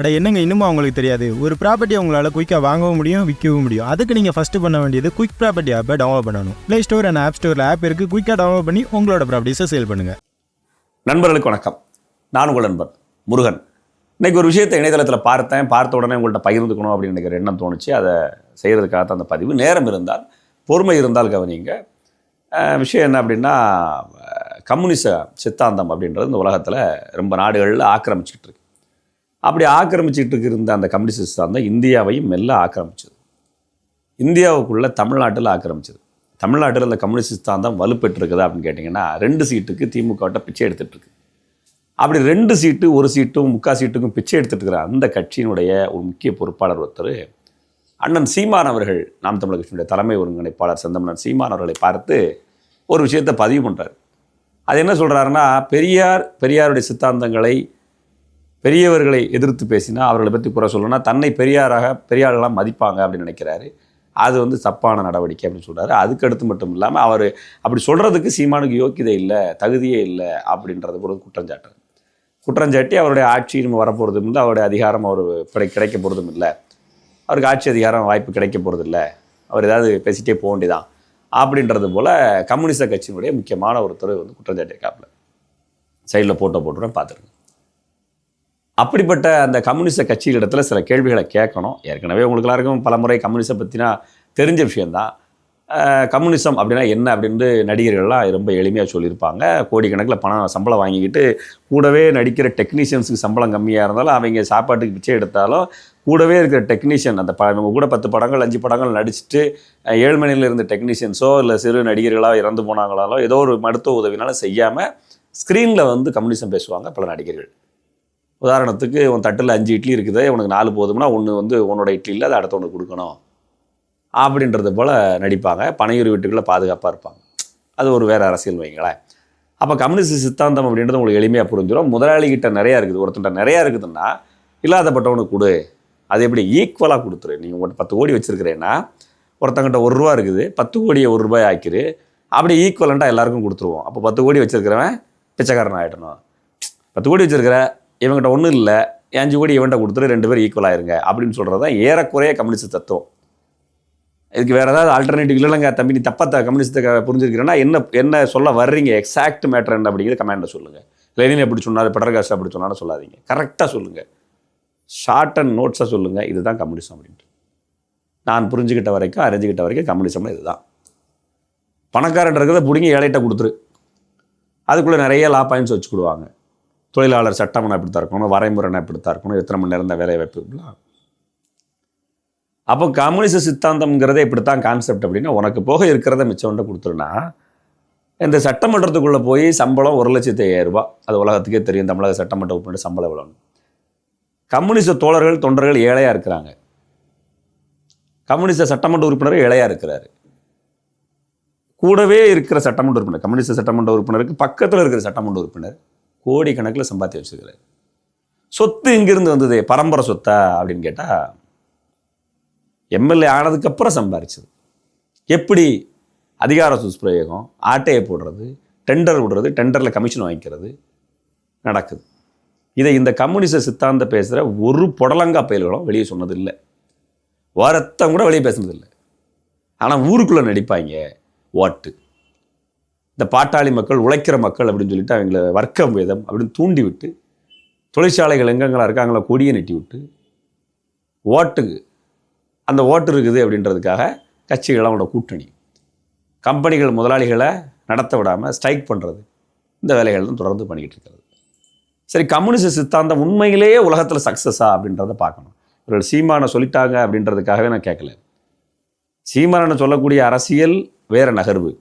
அட என்னங்க இன்னுமா அவங்களுக்கு தெரியாது? ஒரு ப்ராப்பர்ட்டி உங்களால் குயிக்காக வாங்கவும் முடியும் விற்கவும் முடியும். அதுக்கு நீங்கள் ஃபஸ்ட்டு பண்ண வேண்டியது குயிக் ப்ராப்பர்ட்டி ஆப்பை டவுன்லோட் பண்ணணும். ப்ளே ஸ்டோர் அண்ட் ஆப் ஸ்டோரில் ஆப் இருக்குது குயிக்காக டவுன்லோட் பண்ணி உங்களோட ப்ராப்பர்ட்டிஸை சேல் பண்ணுங்கள் நண்பர்களுக்கு வணக்கம். நான் உங்கள் நண்பர் முருகன். இன்றைக்கி ஒரு விஷயத்தை இணையதளத்தில் பார்த்தேன். பார்த்த உடனே உங்கள்கிட்ட பகிர்ந்துக்கணும் அப்படின்னு எனக்கு எண்ணம் தோணுச்சு. அதை செய்கிறதுக்காக தான் அந்த பதிவு. நேரம் இருந்தால் பொறுமை இருந்தால் கவனிங்க. விஷயம் என்ன அப்படின்னா கம்யூனிச சித்தாந்தம் அப்படின்றது இந்த உலகத்தில் ரொம்ப நாடுகளில் ஆக்கிரமிச்சிக்கிட்டு இருக்கு. அப்படி ஆக்கிரமிச்சிட்டு இருந்த அந்த கம்யூனிஸ்ட் தான் இந்தியாவையும் மெல்ல ஆக்கிரமிச்சது. இந்தியாவுக்குள்ளே தமிழ்நாட்டில் ஆக்கிரமிச்சது. தமிழ்நாட்டில் அந்த கம்யூனிஸ்ட் தான் வலுப்பெற்றிருக்குதா அப்படின்னு கேட்டிங்கன்னா ரெண்டு சீட்டுக்கு திமுகவிட்ட பிச்சை எடுத்துட்டுருக்கு. அப்படி ரெண்டு சீட்டு ஒரு சீட்டும் முக்கால் சீட்டுக்கும் பிச்சை எடுத்துகிட்டு இருக்கிற அந்த கட்சியினுடைய ஒரு முக்கிய பொறுப்பாளர் ஒருத்தர் அண்ணன் சீமான் அவர்கள் நாம் தமிழர் கட்சியினுடைய தலைமை ஒருங்கிணைப்பாளர் செந்தமனன் சீமான் அவர்களை பார்த்து ஒரு விஷயத்தை பதிவு பண்ணுறாரு அது என்ன சொல்கிறாருன்னா பெரியார் பெரியாருடைய சித்தாந்தங்களை பெரியவர்களை எதிர்த்து பேசினா அவர்களை பற்றி குறை சொல்லணும்னா தன்னை பெரியாராக பெரியார்களாக மதிப்பாங்க அப்படின்னு நினைக்கிறாரு. அது வந்து தப்பான நடவடிக்கை அப்படின்னு சொல்கிறாரு அதுக்கடுத்து மட்டும் இல்லாமல் அவர் அப்படி சொல்கிறதுக்கு சீமானுக்கு யோக்கியதை இல்லை தகுதியே இல்லை அப்படின்றது ஒரு குற்றஞ்சாட்டு. குற்றஞ்சாட்டி அவருடைய ஆட்சி நம்ம வரப்போகிறதும் இல்லை அவருடைய அதிகாரம் அவர் கிடைக்க போகிறதும் இல்லை. அவருக்கு ஆட்சி அதிகாரம் வாய்ப்பு கிடைக்க போகிறது இல்லை. அவர் ஏதாவது பேசிட்டே போக வேண்டியதான் அப்படின்றது போல் கம்யூனிஸ்ட கட்சியினுடைய முக்கியமான ஒருத்தர் வந்து குற்றஞ்சாட்டியிருக்காப்புல சைடில் ஃபோட்டோ போட்டுருவேன் பார்த்துருங்க. அப்படிப்பட்ட அந்த கம்யூனிஸ்ட கட்சிகளிடத்தில் சில கேள்விகளை கேட்கணும். ஏற்கனவே உங்களுக்கு எல்லாருக்கும் பல முறை கம்யூனிசம் பற்றினா தெரிஞ்ச விஷயந்தான் கம்யூனிசம் அப்படின்னா என்ன அப்படின்ட்டு நடிகர்கள்லாம் ரொம்ப எளிமையாக சொல்லியிருப்பாங்க. கோடிக்கணக்கில் பணம் சம்பளம் வாங்கிக்கிட்டு கூடவே நடிக்கிற டெக்னீஷியன்ஸுக்கு சம்பளம் கம்மியாக இருந்தாலும் அவங்க சாப்பாட்டுக்கு பிச்சை எடுத்தாலும் கூடவே இருக்கிற டெக்னீஷியன் அந்த ப இவங்க கூட பத்து படங்கள் அஞ்சு படங்கள் நடிச்சுட்டு அஹ் ஏழு மணியில் இருந்த டெக்னீஷியன்ஸோ இல்லை சிறு நடிகர்களாக இறந்து போனாங்களாலோ ஏதோ ஒரு மருத்துவ உதவினாலும் செய்யாமல் ஸ்க்ரீனில் வந்து கம்யூனிசம் பேசுவாங்க பல நடிகர்கள். உதாரணத்துக்கு உன் தட்டில் அஞ்சு இட்லி இருக்குது உனக்கு நாலு போதும்னா ஒன்று வந்து உன்னோட இட்லி இல்லை அதை அடுத்தவனுக்கு கொடுக்கணும். அப்படின்றது போல் நடிப்பாங்க. பனையூர் வீட்டுக்குள்ளே பாதுகாப்பாக இருப்பாங்க. அது ஒரு வேறு அரசியல் வைங்களேன். அப்போ கம்யூனிஸ்ட் சித்தாந்தம் அப்படின்றது உங்களுக்கு எளிமையாக புரிஞ்சிடும் முதலாளிகிட்ட நிறையா இருக்குது. ஒருத்தன்ட்ட நிறையா இருக்குதுன்னா இல்லாதப்பட்டவனுக்கு கொடு. அது எப்படி? ஈக்குவலாக கொடுத்துரு. நீங்கள் உங்கள்கிட்ட பத்து கோடி வச்சுருக்கிறேன்னா ஒருத்தங்கிட்ட ஒரு ரூபா இருக்குது. பத்து கோடியை ஒரு ரூபாய் ஆக்கிரு. அப்படி ஈக்குவலண்ட்டாக எல்லாருக்கும் கொடுத்துருவோம். அப்போ பத்து கோடி வச்சுருக்கிறவன் பிச்சைக்காரன் ஆகிடணும் பத்து கோடி வச்சுருக்கிற இவங்ககிட்ட ஒன்றும் இல்லை. அஞ்சு கோடி இவன்ட்ட கொடுத்துரு ரெண்டு பேரும் ஈக்குவல் ஆயிருங்க. அப்படின்னு சொல்கிறது தான் ஏறக்குறைய கம்யூனிஸ்ட் தத்துவம். இதுக்கு வேறு ஏதாவது ஆல்டர்னேட்டிவ் இல்லைங்க தம்பி நீ தப்பாக கம்யூனிஸ்ட்டை புரிஞ்சிருக்கிறேன்னா என்ன என்ன சொல்ல வர்றீங்க? எக்ஸாக்ட் மேட்டர் என்ன அப்படிங்கிறது கமெண்டில் சொல்லுங்கள் லெனின் எப்படி சொன்னார் பெடர்காஸ்ட் அப்படி சொன்னாலும் சொல்லாதீங்க. கரெக்டாக சொல்லுங்கள் ஷார்ட் அண்ட் நோட்ஸாக சொல்லுங்கள் இதுதான் கம்யூனிசம் அப்படின்ட்டு. நான் புரிஞ்சுக்கிட்ட வரைக்கும் அறிஞ்சுக்கிட்ட வரைக்கும் கம்யூனிசம்னா இதுதான். பணக்காரன் இருக்கிறத பிடிங்கி ஏழைட்ட கொடுத்துரு. அதுக்குள்ளே நிறைய லா பாயிண்ட்ஸ் வச்சுக்கிடுவாங்க. தொழிலாளர் சட்டம்னா இப்படி தான் இருக்கணும் வரைமுறைனா இப்படி தான் இருக்கணும் எத்தனை மணி நேரம் தான் வேலை வாய்ப்பு அப்போ கம்யூனிச சித்தாந்தம்ங்கிறதே இப்படித்தான் கான்செப்ட் அப்படின்னா உனக்கு போக இருக்கிறத மிச்சம் கொடுத்துருனா இந்த சட்டமன்றத்துக்குள்ளே போய் சம்பளம் ஒரு லட்சத்தி ஐயாயிரம் அது உலகத்துக்கே தெரியும் தமிழக சட்டமன்ற உறுப்பினர் சம்பளம் எவ்வளோன்னு கம்யூனிஸ்ட தோழர்கள் தொண்டர்கள் ஏழையாக இருக்கிறாங்க. கம்யூனிஸ்ட சட்டமன்ற உறுப்பினர் ஏழையாக இருக்கிறாரு. கூடவே இருக்கிற சட்டமன்ற உறுப்பினர் கம்யூனிஸ்ட் சட்டமன்ற உறுப்பினருக்கு பக்கத்தில் இருக்கிற சட்டமன்ற உறுப்பினர் கோடிக்கணக்கில் சம்பாத்தி வச்சுருக்கிறார். சொத்து எங்கேருந்து வந்தது? பரம்பரை சொத்தா? அப்படின்னு கேட்டால் எம்எல்ஏ ஆனதுக்கப்புறம் சம்பாரிச்சது. எப்படி? அதிகார சுஸ்பிரயோகம் ஆட்டையை போடுறது டெண்டர் விடுறது டெண்டரில் கமிஷன் வாங்கிக்கிறது நடக்குது. இதை இந்த கம்யூனிஸ்ட சித்தாந்த பேசுகிற ஒரு புடலங்கா பயல்களும் வெளியே சொன்னதில்லை. இல்லை கூட வெளியே பேசுனதில்லை. ஆனால் ஊருக்குள்ளே நடிப்பாங்க. ஓட்டு இந்த பாட்டாளி மக்கள் உழைக்கிற மக்கள் அப்படின்னு சொல்லிட்டு அவங்கள வர்க்க வேதம் அப்படின்னு தூண்டி விட்டு தொழிற்சாலைகள் எங்கெங்கெல்லாம் இருக்காங்களோ கொடியை நெட்டி விட்டு ஓட்டுக்கு அந்த ஓட்டு இருக்குது அப்படின்றதுக்காக கட்சிகள் அவங்களோட கூட்டணி. கம்பெனிகள் முதலாளிகளை நடத்த விடாமல் ஸ்ட்ரைக் பண்ணுறது இந்த வேலைகள் தான் தொடர்ந்து பண்ணிக்கிட்டு இருக்கிறது. சரி கம்யூனிஸ்ட் சித்தாந்தம் உண்மையிலேயே உலகத்தில் சக்ஸஸா அப்படின்றத பார்க்கணும். இவர்கள் சீமானை சொல்லிட்டாங்க அப்படின்றதுக்காகவே நான் கேட்கல. சீமானை சொல்லக்கூடிய அரசியல் வேறு நகர்வு.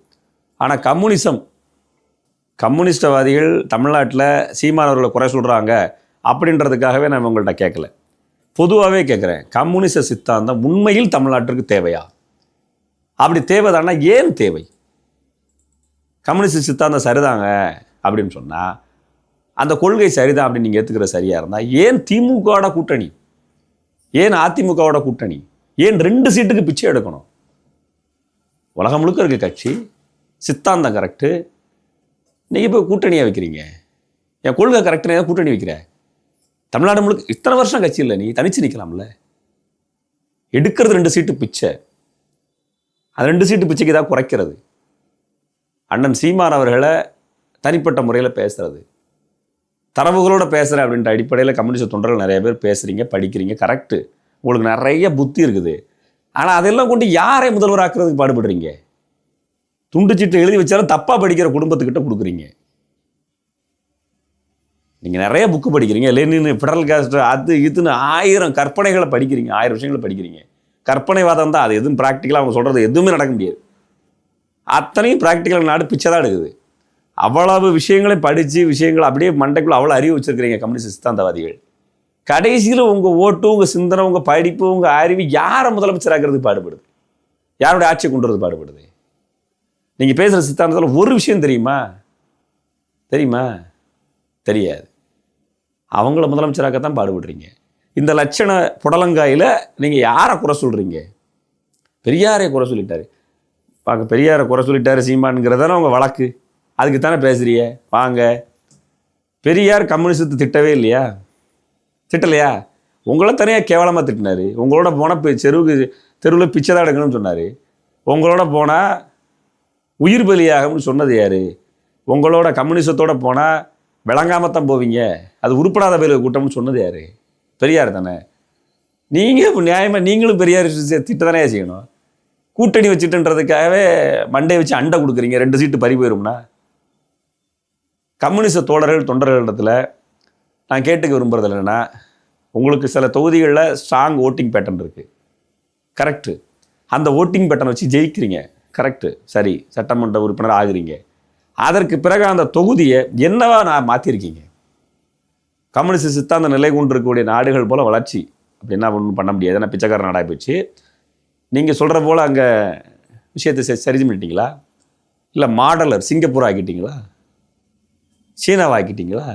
ஆனால் கம்யூனிசம். கம்யூனிஸ்டவாதிகள் தமிழ்நாட்டில் சீமானவர்களை குறை சொல்கிறாங்க அப்படின்றதுக்காகவே நான் உங்கள்கிட்ட கேட்கல. பொதுவாகவே கேட்குறேன் கம்யூனிச சித்தாந்தம் உண்மையில் தமிழ்நாட்டிற்கு தேவையா? அப்படி தேவைதானா? ஏன் தேவை? கம்யூனிஸ்ட் சித்தாந்தம் சரிதாங்க அப்படின்னு சொன்னால் அந்த கொள்கை சரிதான் அப்படின்னு நீங்கள் ஏற்றுக்கிற சரியாக இருந்தால் ஏன் திமுகவோட கூட்டணி? ஏன் அதிமுகவோட கூட்டணி? ஏன் ரெண்டு சீட்டுக்கு பிச்சை எடுக்கணும்? உலகம் முழுக்க இருக்க கட்சி. சித்தாந்தம் கரெக்டு நீங்கள் இப்போ கூட்டணியாக வைக்கிறீங்க. என் கொள்கை கரெக்டுன்னு கூட்டணி வைக்கிற? தமிழ்நாடு முழுக்க இத்தனை வருஷம் கட்சி இல்லை நீ தனிச்சு நிற்கலாம்ல எடுக்கிறது ரெண்டு சீட்டு பிச்சை. அது ரெண்டு சீட்டு பிச்சைக்கு தான் குறைக்கிறது. அண்ணன் சீமான் அவர்களை தனிப்பட்ட முறையில் பேசுகிறது தரவுகளோடு பேசுகிறேன் அப்படின்ற அடிப்படையில் கம்யூனிஸ்ட் தொண்டர்கள் நிறைய பேர் பேசுகிறீங்க படிக்கிறீங்க கரெக்டு உங்களுக்கு நிறைய புத்தி இருக்குது. ஆனால் அதெல்லாம் கொண்டு யாரை முதல்வராக்குறதுக்கு பாடுபடுறீங்க? துண்டு சீட்டு எழுதி வச்சாலும் தப்பாக படிக்கிற குடும்பத்துக்கிட்ட கொடுக்குறீங்க. நீங்கள் நிறைய புக்கு படிக்கிறீங்க. லெனின் ஃபெடரல் காஸ்ட் அது இதுன்னு ஆயிரம் கற்பனைகளை படிக்கிறீங்க. ஆயிரம் விஷயங்களை படிக்கிறீங்க. கற்பனைவாதம் தான் அது. எதுவும் ப்ராக்டிக்கலாக அவங்க சொல்கிறது எதுவுமே நடக்க முடியாது. அத்தனையும் ப்ராக்டிக்கல் நாடு பிச்சை தான் எடுக்குது. அவ்வளவு விஷயங்களை படித்து விஷயங்களை அப்படியே மண்டைக்குள்ளே அவ்வளோ அறிவு வச்சிருக்கிறீங்க கம்யூனிஸ்ட் சித்தாந்தவாதிகள். கடைசியில் உங்கள் ஓட்டு உங்கள் சிந்தனை உங்கள் படிப்பு உங்கள் அறிவு யாரை முதலமைச்சராக்கிறதுக்கு பாடுபடுது? யாருடைய ஆட்சியை கொண்டு வரது பாடுபடுது? நீங்கள் பேசுகிற சித்தாந்தத்தில் ஒரு விஷயம் தெரியுமா? தெரியுமா? தெரியாது. அவங்கள முதலமைச்சராக்கத்தான் பாடுபடுறீங்க. இந்த லட்சண புடலங்காயில் நீங்கள் யாரை குறை சொல்கிறீங்க பெரியாரை குறை சொல்லிட்டாரு. பார்க்க பெரியாரை குறை சொல்லிட்டாரு சீமானுங்கிறதான உங்கள் வழக்கு. அதுக்கு தானே பேசுகிறிய வாங்க. பெரியார் கம்யூனிஸ்டத்தை திட்டவே இல்லையா? திட்டலையா? உங்களை தனியாக கேவலமாக திட்டினார். உங்களோட போனால் செருவுக்கு தெருவில் பிச்சை தான் எடுக்கணும்னு சொன்னார். உங்களோட போனால் உயிர் பலியாகும்னு சொன்னது யார்? உங்களோட கம்யூனிசத்தோட போனால் விளங்காமத்தான் போவீங்க. அது உருப்படாத பேர் கூட்டம்னு சொன்னது யார்? பெரியார் தானே. நீங்கள் நியாயமாக நீங்களும் பெரியார் திட்ட தானே செய்யணும். கூட்டணி வச்சுட்டுன்றதுக்காகவே மண்டை வச்சு அண்டை கொடுக்குறீங்க. ரெண்டு சீட்டு பறி போயிரும்னா. கம்யூனிஸ்ட் தோழர்கள் தொண்டர்களிடத்தில் நான் கேட்டுக்க விரும்புறது என்னென்னா உங்களுக்கு சில தொகுதிகளில் ஸ்ட்ராங் ஓட்டிங் பேட்டர்ன் இருக்குது கரெக்டு அந்த ஓட்டிங் பேட்டர்னை வச்சு ஜெயிக்கிறீங்க. கரெக்டு சரி சட்டமன்ற உறுப்பினர் ஆகுறீங்க. அதற்கு பிறகு அந்த தொகுதியை என்னவா நான் மாற்றிருக்கீங்க கம்யூனிஸ்ட் சித்தாந்த நிலை கொண்டிருக்கக்கூடிய நாடுகள் போல் வளர்ச்சி. அப்படின்னா ஒன்றும் பண்ண முடியாது. ஏன்னா பிச்சைக்கார நாடாக போயிடுச்சு நீங்கள் சொல்கிற போல் அங்கே விஷயத்தை சரி சரி பண்ணிட்டீங்களா? இல்லை மாடலர் சிங்கப்பூர் ஆக்கிட்டீங்களா? சீனாவை ஆக்கிட்டீங்களா?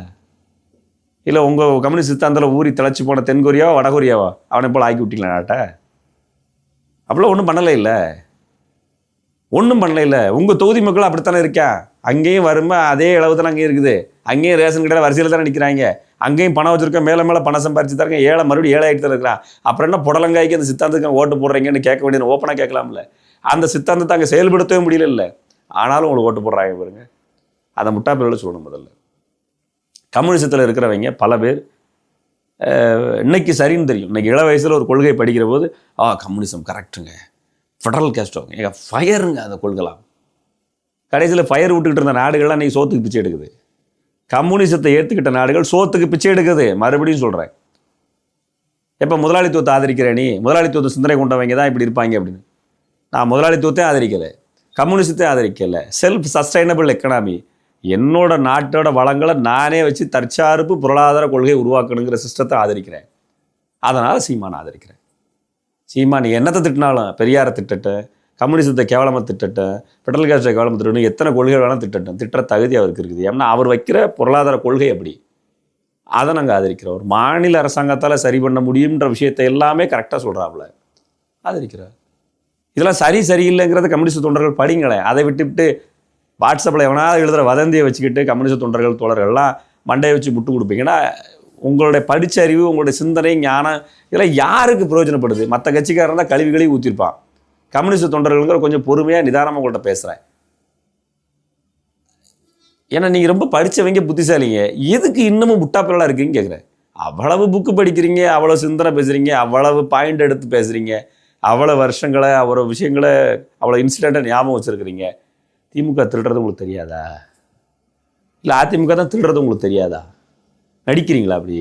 இல்லை உங்கள் கம்யூனிஸ்ட் சித்தாந்தில் ஊறி திளைச்சி போன தென்கொரியாவா வடகொரியாவா? அவனை போல் ஆக்கி விட்டீங்களா நாட்டை? அப்படிலாம் ஒன்றும் பண்ணலை இல்லை. ஒன்றும் பண்ணல இல்லை உங்கள் தொகுதி மக்கள் அப்படித்தானே இருக்கா? அங்கேயும் வறுமை அதே அளவு தானே அங்கேயும் இருக்குது. அங்கேயும் ரேஷன் கடையில் வரிசையில் தானே நிற்கிறாங்க அங்கேயும் பணம் வச்சிருக்க மேலே மேலே பணம் சம்பாரிச்சு தரங்க ஏழை மறுபடியும் ஏழை ஆகிட்டு தான் இருக்கிறான் அப்புறம் என்ன புடலங்காய்க்கு அந்த சித்தாந்தத்துக்கு ஓட்டு போடுறீங்கன்னு கேட்க வேண்டியது ஓப்பனாக கேட்கலாம்ல. அந்த சித்தாந்தத்தை அங்கே செயல்படுத்தவே முடியல இல்லை ஆனாலும் உங்களுக்கு ஓட்டு போடுறாங்க பாருங்க. அதை முட்டா பேரோட சொல்லணும் முதல்ல. கம்யூனிசத்தில் இருக்கிறவங்க பல பேர் இன்னைக்கு சரின்னு தெரியும். இன்னைக்கு இள வயசில் ஒரு கொள்கை படிக்கிற போது ஆ கம்யூனிசம் கரெக்டுங்க ஃபெடரல் கேஸ்டோ எங்க ஃபயருங்க அந்த கொள்கைலாம். கடைசியில் ஃபயர் விட்டுக்கிட்டு இருந்த நாடுகள்லாம் இன்றைக்கி சோத்துக்கு பிச்சை எடுக்குது. கம்யூனிசத்தை ஏற்றுக்கிட்ட நாடுகள் சோத்துக்கு பிச்சை எடுக்குது. மறுபடியும் சொல்கிறேன் எப்போ முதலாளித்துவத்தை ஆதரிக்கிற நீ? முதலாளித்துவத்தை சிந்தனை கொண்டவங்க தான் இப்படி இருப்பாங்க அப்படின்னு. நான் முதலாளித்துவத்தை ஆதரிக்கலை. கம்யூனிசத்தை ஆதரிக்கலை. செல்ஃப் சஸ்டைனபிள் எக்கனாமி என்னோட நாட்டோட வளங்களை நானே வச்சு தற்சார்பு பொருளாதார கொள்கையை உருவாக்கணுங்கிற சிஸ்டத்தை ஆதரிக்கிறேன். அதனால் சீமான் ஆதரிக்கிறேன். சீமா நீ என்னத்தை திட்டினாலும் பெரியாரை திட்டட்டை கம்யூனிசத்தை கேவலமாக திட்டட்டை பெட்ரோல் கேஸை கேவலமாக திட்டணும் எத்தனை கொள்கைகள் வேணாலும் திட்டட்டும் திட்டுற தகுதி அவருக்கு இருக்குது. ஏன்னா அவர் வைக்கிற பொருளாதார கொள்கை அப்படி. அதை நாங்கள் ஆதரிக்கிறோம். ஒரு மாநில அரசாங்கத்தால் சரி பண்ண முடியுன்ற விஷயத்தை எல்லாமே கரெக்டாக சொல்கிறாப்புல ஆதரிக்கிறார். இதெல்லாம் சரி சரியில்லைங்கிறத கம்யூனிஸ்ட் தொண்டர்கள் படிங்களேன். அதை விட்டுவிட்டு வாட்ஸ்அப்பில் எவனாவது எழுதுகிற வதந்தியை வச்சுக்கிட்டு கம்யூனிஸ்ட் தொண்டர்கள் தோழர்கள்லாம் மண்டையை வச்சு முட்டு கொடுப்பீங்கன்னா உங்களுடைய படிச்ச அறிவு உங்களுடைய சிந்தனை ஞானம் இதெல்லாம் யாருக்கு பிரயோஜனப்படுது? மற்ற கட்சிக்காரன் தான் கழிவுகளையும் கழுவி ஊற்றிருப்பான் கம்யூனிஸ்ட் தொண்டர்களுங்கிற கொஞ்சம் பொறுமையாக நிதானமாக உங்கள்கிட்ட பேசுகிறேன் ஏன்னா நீங்கள் ரொம்ப படித்தவங்க புத்திசாலிங்க. எதுக்கு இன்னமும் முட்டாப்பிரலாக இருக்குன்னு கேட்குறேன் அவ்வளவு புக்கு படிக்கிறீங்க அவ்வளோ சிந்தனை பேசுகிறீங்க அவ்வளவு பாயிண்ட் எடுத்து பேசுகிறீங்க அவ்வளோ வருஷங்களை அவ்வளோ விஷயங்களை அவ்வளோ இன்சிடெண்ட்டை ஞாபகம் வச்சுருக்கிறீங்க. திமுக திருடுறது உங்களுக்கு தெரியாதா? இல்லை அதிமுக தான் திருடுறது உங்களுக்கு தெரியாதா? நடிக்கிறீங்களா அப்படி?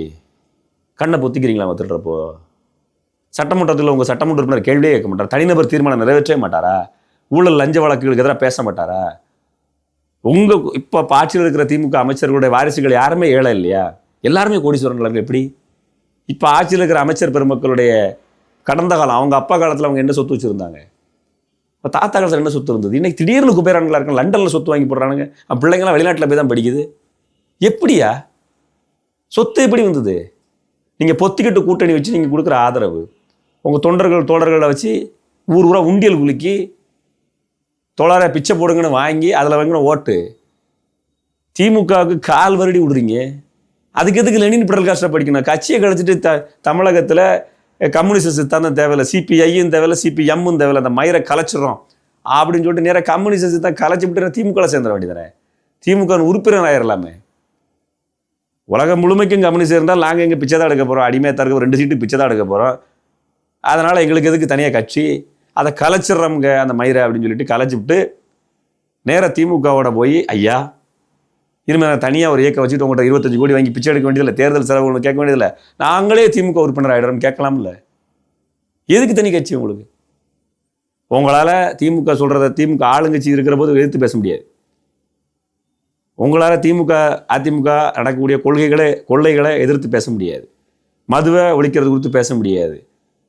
கண்ணை பொத்திக்கிறீங்களா அவங்க சட்டமன்றத்தில் உங்கள் சட்டமன்ற உறுப்பினர் கேள்வியே கேட்க மாட்டார்? தனிநபர் தீர்மானம் நிறைவேற்றவே மாட்டாரா? ஊழல் லஞ்ச வழக்குகளுக்கு எதிராக பேச மாட்டாரா? உங்கள் இப்போ ஆட்சியில் இருக்கிற திமுக அமைச்சர்களுடைய வாரிசுகள் யாருமே ஏழை இல்லையா? எல்லாருமே கோடீஸ்வரங்கள் எப்படி? இப்போ ஆட்சியில் இருக்கிற அமைச்சர் பெருமக்களுடைய கடந்த காலம் அவங்க அப்பா காலத்தில் அவங்க என்ன சொத்து வச்சுருந்தாங்க? இப்போ தாத்தா காலத்தில் என்ன சொத்து இருந்தது? இன்றைக்கி திடீர்னு குபேரான்களாக இருக்காங்க லண்டனில் சொத்து வாங்கி போடுறானுங்க. பிள்ளைங்களாம் வெளிநாட்டில் போய் தான் படிக்குது. எப்படியா? சொத்து எப்படி வந்தது? நீங்கள் பொத்திக்கிட்டு கூட்டணி வச்சு நீங்கள் கொடுக்குற ஆதரவு உங்கள் தொண்டர்கள் தோழர்களை வச்சு ஊர் ஊராக உண்டியல் குலுக்கி தொள்ளாயிரம் பிச்சை போடுங்கன்னு வாங்கி அதில் வாங்கின ஓட்டு திமுகவுக்கு கால் வருடி விடுறீங்க. அதுக்கு எதுக்கு லெனின் பிடல் காஸ்ட்டை படிக்கணும்? கட்சியை கழிச்சிட்டு த தமிழகத்தில் கம்யூனிஸ்ட் சித்தாந்தம் தேவையில்ல சிபிஐயும் தேவையில்ல சிபிஎம்மும் தேவையில்லை அந்த மயிரை கலைச்சிடறோம். அப்படின்னு சொல்லிட்டு நேராக கம்யூனிஸ்ட் சித்தம் கலைச்சி விட்டு திமுகவில் சேர்ந்துட வேண்டியதானே திமுக உறுப்பினர் ஆயிரலாமே உலகம் முழுமைக்கும் கம்யூனிஸ்ட் இருந்தால் நாங்கள் எங்கே பிச்சை தான் எடுக்க போகிறோம் அடிமையாக தான் ரெண்டு சீட்டு பிச்சை தான் எடுக்க போகிறோம் அதனால் எங்களுக்கு எதுக்கு தனியாக கட்சி? அதை கலைச்சிட்றோம்ங்க அந்த மயிரை அப்படின்னு சொல்லிட்டு கலைச்சி விட்டு நேராக திமுகவோட போய் ஐயா இனிமேல் நான் தனியாக ஒரு இயக்கம் வச்சுட்டு உங்கள்கிட்ட இருபத்தஞ்சு கோடி வாங்கி பிச்சை எடுக்க வேண்டியதில்லை. தேர்தல் செலவு ஒன்று கேட்க வேண்டியதில்லை. நாங்களே திமுக உறுப்பினர் ஆகிடுறோம்னு கேட்கலாம்ல? எதுக்கு தனி கட்சி உங்களுக்கு? உங்களால் திமுக சொல்கிறத திமுக ஆளுங்கட்சி இருக்கிற போது எதிர்த்து பேச முடியாது. உங்களால் திமுக அதிமுக நடக்கக்கூடிய கொள்கைகளை கொள்ளைகளை எதிர்த்து பேச முடியாது. மதுவை ஒழிக்கிறது குறித்து பேச முடியாது.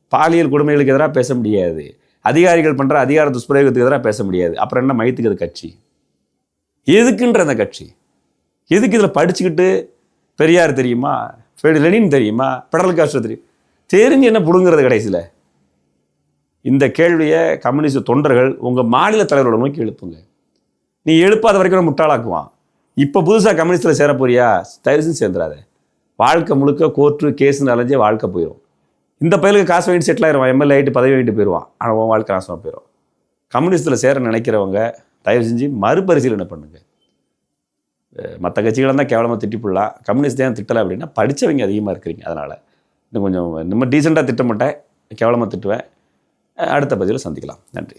பாலியல் கொடுமைகளுக்கு எதிராக பேச முடியாது. அதிகாரிகள் பண்ணுற அதிகார துஷ்பிரயோகத்துக்கு எதிராக பேச முடியாது. அப்புறம் என்ன மையத்துக்கு அது கட்சி? எதுக்குன்ற அந்த கட்சி? எதுக்கு இதில் படிச்சுக்கிட்டு பெரியார் தெரியுமா? லெனின் தெரியுமா? பெடரல் காஸ்ட்ரோ தெரியும். தெரிஞ்சு என்ன பிடுங்கிறது கடைசியில்? இந்த கேள்வியை கம்யூனிஸ்ட் தொண்டர்கள் உங்கள் மாநில தலைவரோட நோக்கி எழுப்புங்க. நீ எழுப்பாத வரைக்கும் முட்டாளாக்குவான். இப்போ புதுசாக கம்யூனிஸ்டில் சேர போறியா தயவு செஞ்சு சேர்ந்துடாத. வாழ்க்கை முழுக்க கோர்ட்டு கேஸ்னு அலைஞ்சே வாழ்க்கை போயிடும் இந்த பயிலுக்கு காசு வாங்கிட்டு செட்டில் ஆயிடுவான் எம்எல்ஏ ஆகிட்டு பதவி வாங்கிட்டு போயிடுவான் ஆனால் உன் வாழ்க்கை நாசமாக போயிடும் கம்யூனிஸ்டில் சேர நினைக்கிறவங்க தயவு செஞ்சு மறுபரிசீலனை பண்ணுங்கள் மற்ற கட்சிகளை தான் கேவலமாக திட்டிப்புடலாம் கம்யூனிஸ்ட் தான் திட்டலை அப்படின்னா படித்தவங்க அதிகமாக இருக்கிறீங்க அதனால். இன்னும் கொஞ்சம் இன்னும் டீசெண்டாக திட்ட மாட்டேன் கேவலமாக திட்டுவேன். அடுத்த பதிவில் சந்திக்கலாம். நன்றி.